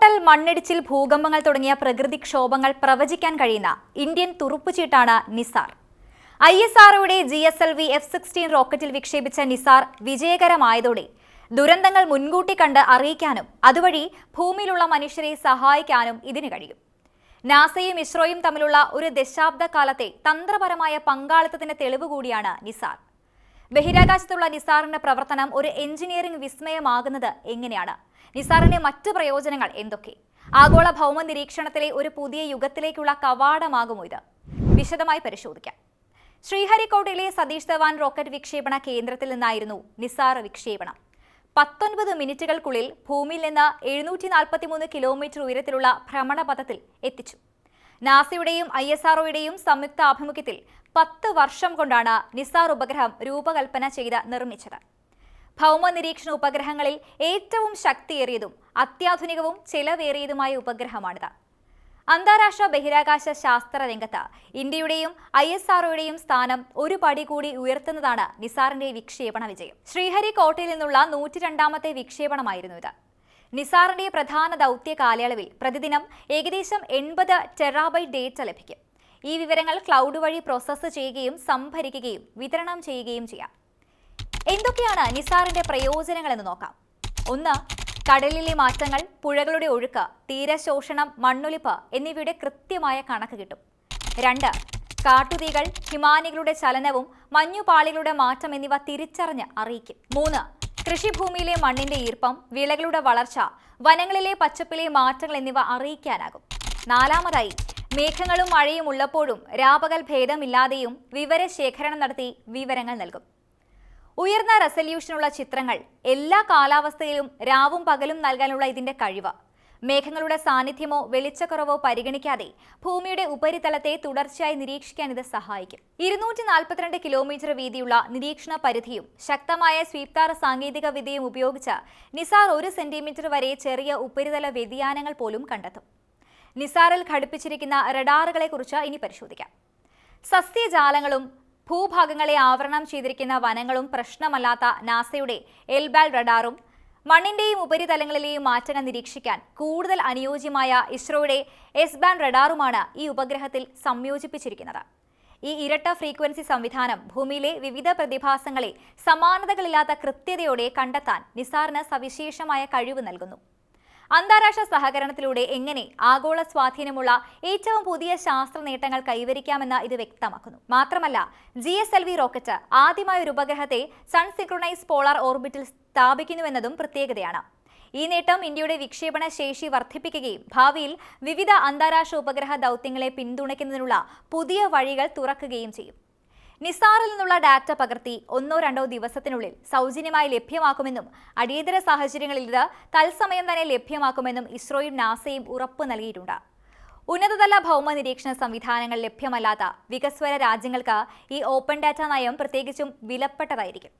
ഉരുൾപൊട്ടൽ മണ്ണിടിച്ചിൽ ഭൂകമ്പങ്ങൾ തുടങ്ങിയ പ്രകൃതിക്ഷോഭങ്ങൾ പ്രവചിക്കാൻ കഴിയുന്ന ഇന്ത്യൻ തുറുപ്പുചീട്ടാണ് NISAR. I S ആർഒയുടെ G S L V F sixteen റോക്കറ്റിൽ വിക്ഷേപിച്ച നിസാർ വിജയകരമായതോടെ ദുരന്തങ്ങൾ മുൻകൂട്ടി കണ്ട് അറിയിക്കാനും അതുവഴി ഭൂമിയിലുള്ള മനുഷ്യരെ സഹായിക്കാനും ഇതിന് കഴിയും. നാസയും ഇസ്രോയും തമ്മിലുള്ള ഒരു ദശാബ്ദ കാലത്തെ തന്ത്രപരമായ പങ്കാളിത്തത്തിന്റെ തെളിവ് കൂടിയാണ് നിസാർ. ബഹിരാകാശത്തുള്ള നിസാറിന്റെ പ്രവർത്തനം ഒരു എഞ്ചിനീയറിംഗ് വിസ്മയമാകുന്നത് എങ്ങനെയാണ്? നിസാറിന്റെ മറ്റു പ്രയോജനങ്ങൾ എന്തൊക്കെ? ആഗോള ഭൗമ നിരീക്ഷണത്തിലെ ഒരു പുതിയ യുഗത്തിലേക്കുള്ള കവാടമാകുമോ ഇത്? വിശദമായി പരിശോധിക്കാം. ശ്രീഹരിക്കോട്ടയിലെ സതീഷ് ധവാൻ റോക്കറ്റ് വിക്ഷേപണ കേന്ദ്രത്തിൽ നിന്നായിരുന്നു നിസാർ വിക്ഷേപണം. പത്തൊൻപത് മിനിറ്റുകൾക്കുള്ളിൽ ഭൂമിയിൽ നിന്ന് എഴുന്നൂറ്റി നാൽപ്പത്തിമൂന്ന് കിലോമീറ്റർ ഉയരത്തിലുള്ള ഭ്രമണപഥത്തിൽ എത്തിച്ചു. നാസയുടെയും ഐ എസ് ആർഒയുടെയും സംയുക്ത ആഭിമുഖ്യത്തിൽ പത്ത് വർഷം കൊണ്ടാണ് നിസാർ ഉപഗ്രഹം രൂപകൽപ്പന ചെയ്ത് നിർമ്മിച്ചത്. ഭൗമ നിരീക്ഷണ ഉപഗ്രഹങ്ങളിൽ ഏറ്റവും ശക്തിയേറിയതും അത്യാധുനികവും ചെലവേറിയതുമായ ഉപഗ്രഹമാണിത്. അന്താരാഷ്ട്ര ബഹിരാകാശ ശാസ്ത്ര രംഗത്ത് ഇന്ത്യയുടെയും ഐ എസ് ആർഒയുടെയും സ്ഥാനം ഒരു പടി കൂടി ഉയർത്തുന്നതാണ് നിസാറിന്റെ വിക്ഷേപണ വിജയം. ശ്രീഹരിക്കോട്ടയിൽ നിന്നുള്ള നൂറ്റി രണ്ടാമത്തെ വിക്ഷേപണമായിരുന്നു ഇത്. നിസാറിന്റെ പ്രധാന ദൗത്യ കാലയളവിൽ പ്രതിദിനം ഏകദേശം എൺപത് ടെറാബൈറ്റ് ഡേറ്റ ലഭിക്കും. ഈ വിവരങ്ങൾ ക്ലൗഡ് വഴി പ്രോസസ്സ് ചെയ്യുകയും സംഭരിക്കുകയും വിതരണം ചെയ്യുകയും ചെയ്യാം. എന്തൊക്കെയാണ് നിസാറിന്റെ പ്രയോജനങ്ങൾ എന്ന് നോക്കാം. ഒന്ന് കടലിലെ മാറ്റങ്ങൾ പുഴകളുടെ ഒഴുക്ക് തീരശോഷണം മണ്ണൊലിപ്പ് എന്നിവയുടെ കൃത്യമായ കണക്ക് കിട്ടും. രണ്ട് കാട്ടുതീകൾ ഹിമാനികളുടെ ചലനവും മഞ്ഞുപാളികളുടെ മാറ്റം എന്നിവ തിരിച്ചറിഞ്ഞ് അറിയിക്കും. മൂന്ന് കൃഷിഭൂമിയിലെ മണ്ണിന്റെ ഈർപ്പം വിളകളുടെ വളർച്ച വനങ്ങളിലെ പച്ചപ്പിലെ മാറ്റങ്ങൾ എന്നിവ അറിയിക്കാനാകും. നാലാമതായി മേഘങ്ങളും മഴയും ഉള്ളപ്പോഴും രാപകൽ ഭേദമില്ലാതെയും വിവരശേഖരണം നടത്തി വിവരങ്ങൾ നൽകും. ഉയർന്ന റെസല്യൂഷനുള്ള ചിത്രങ്ങൾ എല്ലാ കാലാവസ്ഥയിലും രാവും പകലും നൽകാനുള്ള ഇതിന്റെ കഴിവ്. മേഘങ്ങളുടെ സാന്നിധ്യമോ വെളിച്ചക്കുറവോ പരിഗണിക്കാതെ ഭൂമിയുടെ ഉപരിതലത്തെ തുടർച്ചയായി നിരീക്ഷിക്കാൻ ഇത് സഹായിക്കും. ഇരുന്നൂറ്റി നാൽപ്പത്തിരണ്ട് കിലോമീറ്റർ വീതിയുള്ള നിരീക്ഷണ പരിധിയും ശക്തമായ സ്വീപ്താർ സാങ്കേതിക വിദ്യയും ഉപയോഗിച്ച് നിസാർ ഒരു സെന്റിമീറ്റർ വരെ ചെറിയ ഉപരിതല വ്യതിയാനങ്ങൾ പോലും കണ്ടെത്തും. നിസാറിൽ ഘടിപ്പിച്ചിരിക്കുന്ന റഡാറുകളെക്കുറിച്ച് ഇനി പരിശോധിക്കാം. സസ്യജാലങ്ങളും ഭൂഭാഗങ്ങളെ ആവരണം ചെയ്തിരിക്കുന്ന വനങ്ങളും പ്രശ്നമല്ലാത്ത നാസയുടെ എൽബാൽ റഡാറും മണ്ണിന്റെയും ഉപരിതലങ്ങളിലെയും മാറ്റങ്ങൾ നിരീക്ഷിക്കാൻ കൂടുതൽ അനുയോജ്യമായ ഇസ്രോയുടെ എസ് ബാൻഡ് റഡാറുമാണ് ഈ ഉപഗ്രഹത്തിൽ സംയോജിപ്പിച്ചിരിക്കുന്നത്. ഈ ഇരട്ട ഫ്രീക്വൻസി സംവിധാനം ഭൂമിയിലെ വിവിധ പ്രതിഭാസങ്ങളെ സമാനതകളില്ലാത്ത കൃത്യതയോടെ കണ്ടെത്താൻ നിസാറിന് സവിശേഷമായ കഴിവ് നൽകുന്നു. അന്താരാഷ്ട്ര സഹകരണത്തിലൂടെ എങ്ങനെ ആഗോള സ്വാധീനമുള്ള ഏറ്റവും പുതിയ ശാസ്ത്ര നേട്ടങ്ങൾ കൈവരിക്കാമെന്ന് ഇത് വ്യക്തമാക്കുന്നു. മാത്രമല്ല G S L V rocket ആദ്യമായ ഒരു ഉപഗ്രഹത്തെ സൺ സിക്രോണൈസ് പോളാർ ഓർബിറ്റിൽ സ്ഥാപിക്കുന്നുവെന്നതും പ്രത്യേകതയാണ്. ഈ നേട്ടം ഇന്ത്യയുടെ വിക്ഷേപണ ശേഷി വർദ്ധിപ്പിക്കുകയും ഭാവിയിൽ വിവിധ അന്താരാഷ്ട്ര ഉപഗ്രഹ ദൗത്യങ്ങളെ പിന്തുണയ്ക്കുന്നതിനുള്ള പുതിയ വഴികൾ തുറക്കുകയും ചെയ്യും. നിസാറിൽ നിന്നുള്ള ഡാറ്റ പകർത്തി ഒന്നോ രണ്ടോ ദിവസത്തിനുള്ളിൽ സൗജന്യമായി ലഭ്യമാക്കുമെന്നും അടിയന്തര സാഹചര്യങ്ങളിൽ ഇത് തത്സമയം തന്നെ ലഭ്യമാക്കുമെന്നും ഇസ്രോയും നാസയും ഉറപ്പു നൽകിയിട്ടുണ്ട്. ഉന്നതതല ഭൗമ നിരീക്ഷണ സംവിധാനങ്ങൾ ലഭ്യമല്ലാത്ത വികസ്വര രാജ്യങ്ങൾക്ക് ഈ ഓപ്പൺ ഡാറ്റ നയം പ്രത്യേകിച്ചും വിലപ്പെട്ടതായിരിക്കും.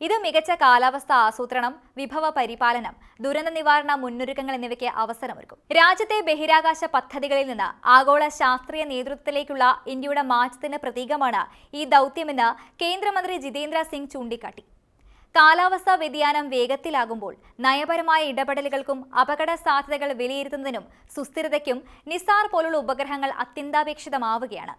ഇത് മികച്ച കാലാവസ്ഥ ആസൂത്രണം വിഭവ പരിപാലനം ദുരന്ത നിവാരണ മുന്നൊരുക്കങ്ങൾ എന്നിവയ്ക്ക് അവസരമൊരുക്കും. രാജ്യത്തെ ബഹിരാകാശ പദ്ധതികളിൽ നിന്ന് ആഗോള ശാസ്ത്രീയ നേതൃത്വത്തിലേക്കുള്ള ഇന്ത്യയുടെ മാറ്റത്തിന് പ്രതീകമാണ് ഈ ദൗത്യമെന്ന് കേന്ദ്രമന്ത്രി ജിതേന്ദ്ര സിംഗ് ചൂണ്ടിക്കാട്ടി. കാലാവസ്ഥാ വ്യതിയാനം വേഗത്തിലാകുമ്പോൾ നയപരമായ ഇടപെടലുകൾക്കും അപകട സാധ്യതകൾ വിലയിരുത്തുന്നതിനും സുസ്ഥിരതയ്ക്കും നിസാർ പോലുള്ള ഉപഗ്രഹങ്ങൾ അത്യന്താപേക്ഷിതമാവുകയാണ്.